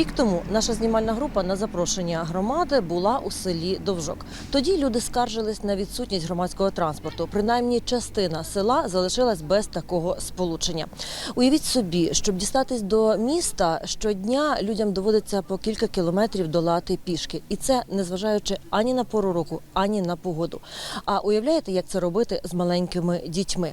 Рік тому наша знімальна група на запрошення громади була у селі Довжок. Тоді люди скаржились на відсутність громадського транспорту. Принаймні, частина села залишилась без такого сполучення. Уявіть собі, щоб дістатись до міста, щодня людям доводиться по кілька кілометрів долати пішки, і це незважаючи ані на пору року, ані на погоду. А уявляєте, як це робити з маленькими дітьми?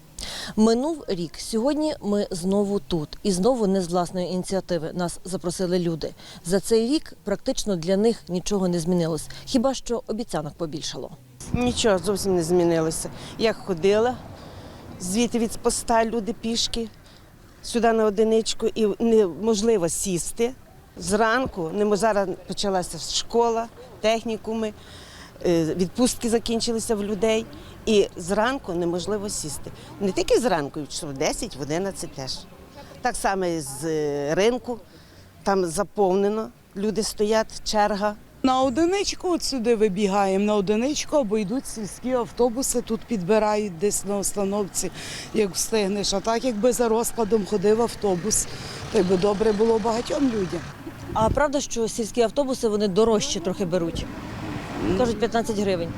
Минув рік. Сьогодні ми знову тут, і знову не з власної ініціативи нас запросили люди. За цей рік практично для них нічого не змінилось, хіба що обіцянок побільшало. Нічого зовсім не змінилося. Я ходила звідти від поста люди пішки сюди на одиничку і неможливо сісти. Зранку зараз почалася школа, технікуми, е, відпустки закінчилися в людей. І зранку неможливо сісти. Не тільки зранку, що в 10, в 11 теж. Так само і з е, ринку, там заповнено, люди стоять, черга. На одиничку от сюди вибігаємо, на одиничку або йдуть сільські автобуси, тут підбирають десь на остановці, як встигнеш. А так, якби за розкладом ходив автобус, то й би добре було багатьом людям. А правда, що сільські автобуси вони дорожче трохи беруть? Кажуть 15 гривень.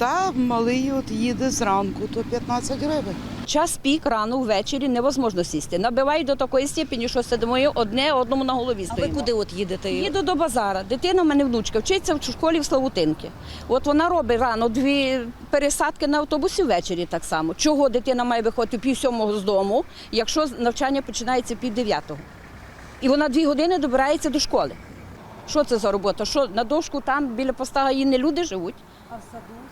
Та малий от їде зранку, то 15 гривень. Час пік рано ввечері невозможно сісти. Набивають до такої степені, що сидимо одне одному на голові А ви куди от їдете? Їду до базара. Дитина в мене внучка вчиться в школі в Славутинки. От вона робить рано дві пересадки на автобусі ввечері так само. Чого дитина має виходити пів сьомого з дому, якщо навчання починається пів дев'ятого? І вона дві години добирається до школи. Що це за робота? Що на дошку там біля поста гаїни люди живуть? В саду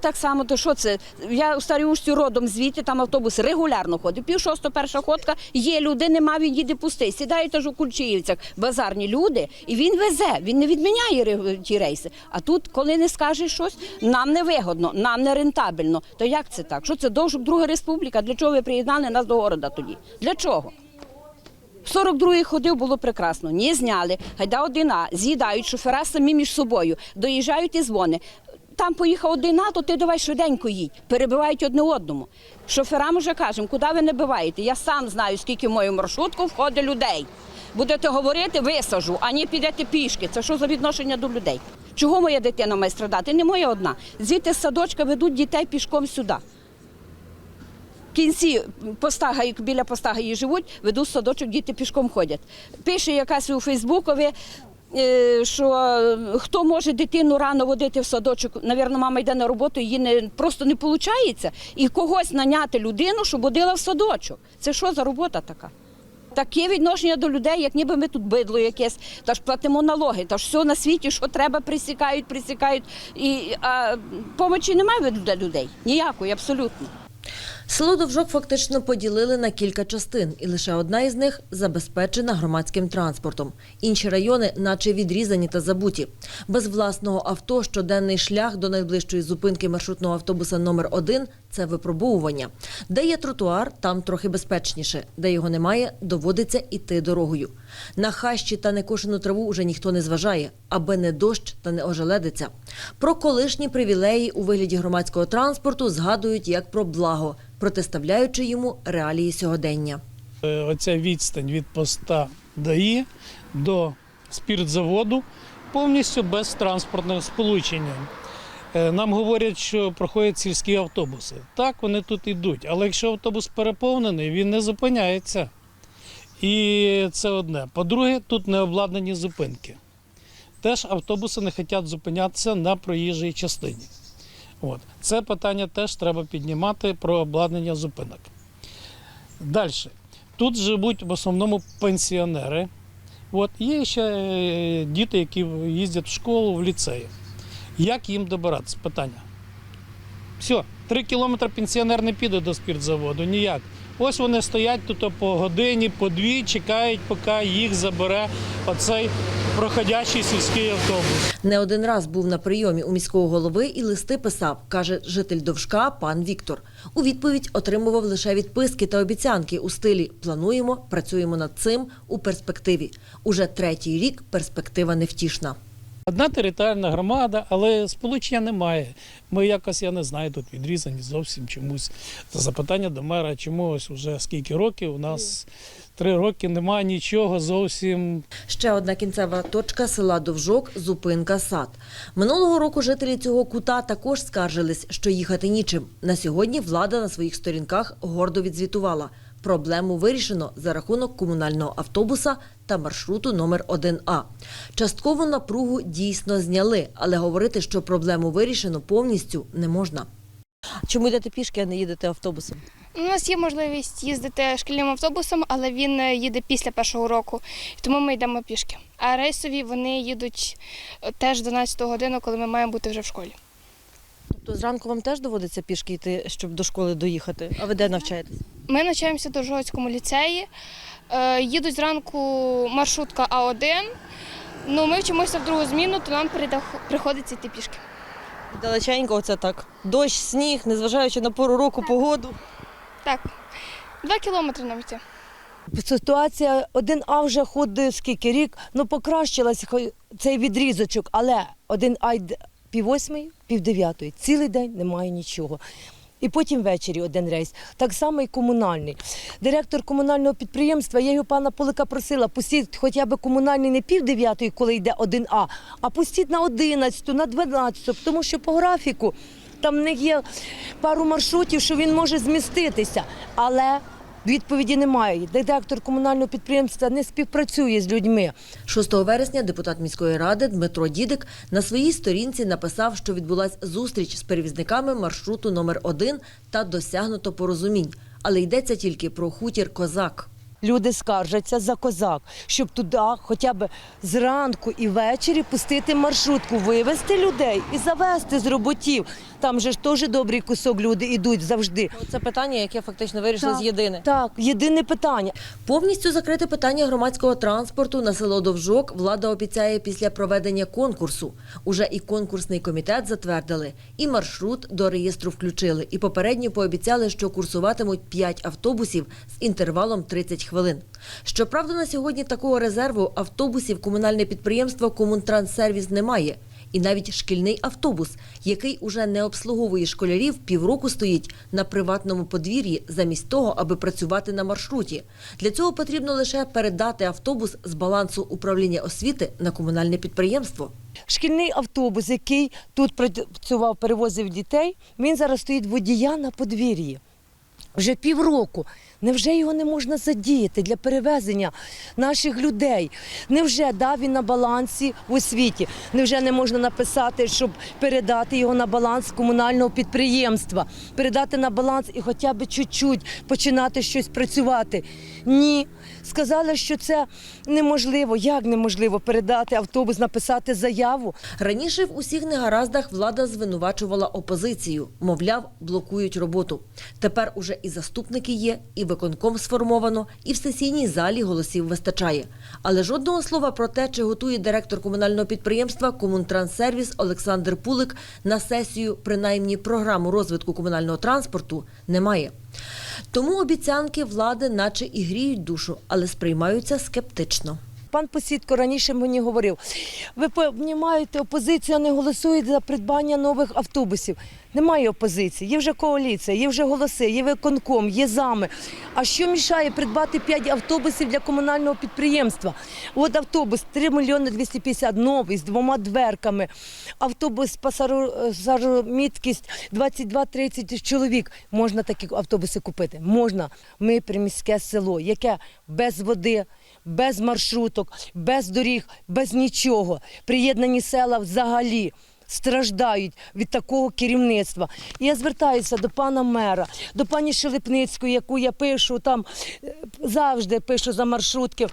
так само, то що це? Я у старій Ушці родом звідти, там автобус регулярно ходить. Пів шосто перша ходка, є люди, нема, він їде пустий. Сідають аж у Кульчиївцях, базарні люди, і він везе, він не відміняє ті рейси. А тут, коли не скажеш щось, нам не вигодно, нам не рентабельно. То як це так? Що це довжок Друга республіка? Для чого ви приєднали нас до города тоді? Для чого? В 42-й ходив, було прекрасно. Ні, зняли, гайда одина, з'їдають шофера самі між собою, доїжджають і дзвони. Там поїхав одина, то ти давай швиденько їдь. Перебивають одне одному. Шоферам вже кажемо, куди ви не биваєте? Я сам знаю, скільки в мою маршрутку входить людей. Будете говорити, висажу, а не підете пішки. Це що за відношення до людей? Чого моя дитина має страдати? Не моя одна. Звідти з садочка ведуть дітей пішком сюди. В кінці поста Гаї- біля поста Гаї живуть, ведуть садочок, діти пішком ходять. Пише якась у Фейсбукові, що е, хто може дитину рано водити в садочок, навірно, мама йде на роботу, її не, просто не виходить. І когось наняти людину, щоб водила в садочок. Це що за робота така? Таке відношення до людей, як ніби ми тут бидло якесь, та ж платимо налоги, та ж все на світі, що треба, присікають, присікають. І а, помочі немає для людей. Ніякої, абсолютно. Село Довжок фактично поділили на кілька частин, і лише одна із них забезпечена громадським транспортом. Інші райони, наче відрізані та забуті. Без власного авто щоденний шлях до найближчої зупинки маршрутного автобуса номер 1 це випробовування. Де є тротуар, там трохи безпечніше. Де його немає, доводиться іти дорогою. На хащі та некошену траву уже ніхто не зважає, аби не дощ та не ожеледиться. Про колишні привілеї у вигляді громадського транспорту згадують як про благо, протиставляючи йому реалії сьогодення. Е, Оця відстань від поста ДАІ до спіртзаводу повністю без транспортного сполучення. Е, Нам говорять, що проходять сільські автобуси. Так, вони тут йдуть, але якщо автобус переповнений, він не зупиняється. І це одне. По-друге, тут не обладнані зупинки. Теж автобуси не хочуть зупинятися на проїжджій частині. От. Це питання теж треба піднімати про обладнання зупинок. Далі. Тут живуть в основному пенсіонери. От. Є ще е, діти, які їздять в школу, в ліцеї. Як їм добиратися? Питання. Все, три кілометри пенсіонер не піде до спіртзаводу, ніяк. Ось вони стоять тут по годині, по дві, чекають, поки їх забере оцей проходящий сільський автобус. Не один раз був на прийомі у міського голови і листи писав, каже житель Довжка пан Віктор. У відповідь отримував лише відписки та обіцянки у стилі Плануємо, працюємо над цим у перспективі. Уже третій рік перспектива невтішна. Одна територіальна громада, але сполучення немає. Ми якось, я не знаю, тут відрізані зовсім чомусь. Та запитання до мера, чому ось уже скільки років у нас три роки немає нічого зовсім Ще одна кінцева точка села Довжок зупинка сад. Минулого року жителі цього кута також скаржились, що їхати нічим. На сьогодні влада на своїх сторінках гордо відзвітувала. Проблему вирішено за рахунок комунального автобуса та маршруту номер 1А. Часткову напругу дійсно зняли, але говорити, що проблему вирішено повністю не можна. Чому йдете пішки, а не їдете автобусом? У нас є можливість їздити шкільним автобусом, але він е, їде після першого року, тому ми йдемо пішки. А рейсові вони їдуть е, теж 12 годину, коли ми маємо бути вже в школі. Тобто зранку вам теж доводиться пішки йти, щоб до школи доїхати? А ви де навчаєтесь? Ми навчаємося до Жогоцькому ліцеї. Е, Їдуть зранку маршрутка А1. Ну, ми вчимося в другу зміну, то нам приходиться йти пішки. Далеченько, оце так. Дощ, сніг, незважаючи на пору року, погоду. Так, два кілометри нам йти. Ситуація 1А вже ходить скільки рік, ну покращилась хо- цей відрізочок, але 1А пів восьмої, пів дев'ятої. Цілий день немає нічого. І потім ввечері один рейс. Так само і комунальний. Директор комунального підприємства, я його пана Полика просила, пустіть хоча б комунальний не пів дев'ятої, коли йде 1А, а пустіть на 11, на 12, тому що по графіку там в них є пару маршрутів, що він може зміститися. Але Відповіді немає. Директор комунального підприємства не співпрацює з людьми. 6 вересня депутат міської ради Дмитро Дідик на своїй сторінці написав, що відбулася зустріч з перевізниками маршруту номер 1 та досягнуто порозумінь. Але йдеться тільки про хутір Козак. Люди скаржаться за козак, щоб туди хоча б зранку і ввечері пустити маршрутку, вивезти людей і завести з роботів. Там же ж теж добрий кусок люди йдуть завжди. Це питання, яке фактично вирішилось Так. єдине. Так, єдине питання. Повністю закрити питання громадського транспорту на село Довжок влада обіцяє після проведення конкурсу. Уже і конкурсний комітет затвердили, і маршрут до реєстру включили, і попередньо пообіцяли, що курсуватимуть 5 автобусів з інтервалом 30 хвилин. Щоправда, на сьогодні такого резерву автобусів комунальне підприємство Комунтранссервіс не має. І навіть шкільний автобус, який уже не обслуговує школярів, півроку стоїть на приватному подвір'ї замість того, аби працювати на маршруті. Для цього потрібно лише передати автобус з балансу управління освіти на комунальне підприємство. Шкільний автобус, який тут працював, перевозив дітей, він зараз стоїть водія на подвір'ї. Вже півроку. Невже його не можна задіяти для перевезення наших людей? Невже да, він на балансі в освіті? Невже не можна написати, щоб передати його на баланс комунального підприємства, передати на баланс і хоча б чуть-чуть починати щось працювати? Ні. Сказали, що це неможливо. Як неможливо передати автобус, написати заяву? Раніше в усіх негараздах влада звинувачувала опозицію, мовляв, блокують роботу. Тепер уже і заступники є, і виконком сформовано, і в сесійній залі голосів вистачає. Але жодного слова про те, чи готує директор комунального підприємства Комунтранссервіс Олександр Пулик на сесію, принаймні програму розвитку комунального транспорту, немає. Тому обіцянки влади, наче і гріють душу, але сприймаються скептично. Пан Посідко раніше мені говорив, ви понімаєте, опозиція не голосує за придбання нових автобусів. Немає опозиції, є вже коаліція, є вже голоси, є виконком, є зами. А що мішає придбати 5 автобусів для комунального підприємства? От автобус 3 мільйони 250 новий з двома дверками. Автобус пасажирміткість 22-30 чоловік. Можна такі автобуси купити? Можна. Ми приміське село, яке без води, без маршруток, без доріг, без нічого. Приєднані села взагалі. Страждають від такого керівництва. Я звертаюся до пана мера, до пані Шелепницької, яку я пишу там е, завжди пишу за маршрутки.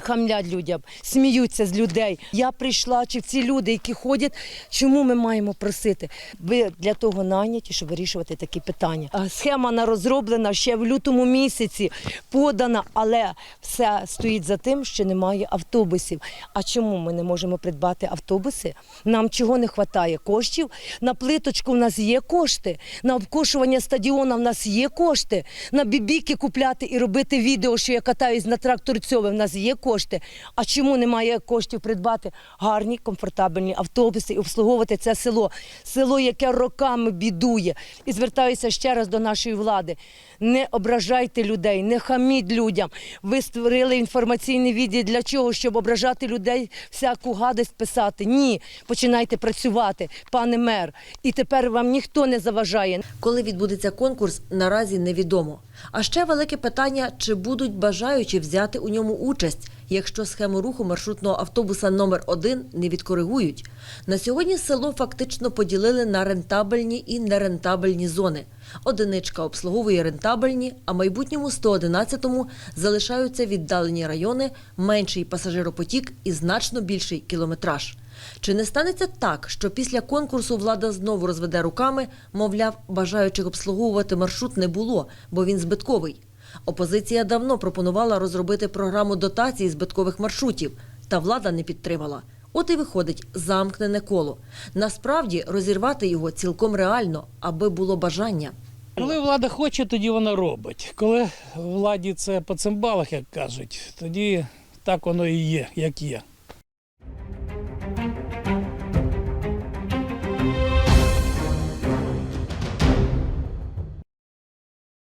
Хамлять людям, сміються з людей. Я прийшла, чи ці люди, які ходять, чому ми маємо просити? Ви для того наняті, щоб вирішувати такі питання. Схема на розроблена ще в лютому місяці, подана, але все стоїть за тим, що немає автобусів. А чому ми не можемо придбати автобуси? Нам чого не вистачає? Коштів? На плиточку в нас є кошти, на обкошування стадіона в нас є кошти, на бібіки купляти і робити відео, що я катаюсь на тракторцьове, в нас є кошти. Кошти. А чому немає коштів придбати гарні, комфортабельні автобуси і обслуговувати це село? Село, яке роками бідує. І звертаюся ще раз до нашої влади. Не ображайте людей, не хаміть людям. Ви створили інформаційний відділ для чого? Щоб ображати людей, всяку гадость писати. Ні, починайте працювати, пане мер. І тепер вам ніхто не заважає. Коли відбудеться конкурс, наразі невідомо. А ще велике питання: чи будуть бажаючі взяти у ньому участь, якщо схему руху маршрутного автобуса номер 1 не відкоригують. На сьогодні село фактично поділили на рентабельні і нерентабельні зони. Одиничка обслуговує рентабельні, а майбутньому 111-му залишаються віддалені райони, менший пасажиропотік і значно більший кілометраж. Чи не станеться так, що після конкурсу влада знову розведе руками, мовляв, бажаючих обслуговувати маршрут не було, бо він збитковий? Опозиція давно пропонувала розробити програму дотації збиткових маршрутів, та влада не підтримала. От і виходить замкнене коло. Насправді розірвати його цілком реально, аби було бажання. Коли влада хоче, тоді вона робить. Коли владі це по цимбалах, як кажуть, тоді так воно і є, як є.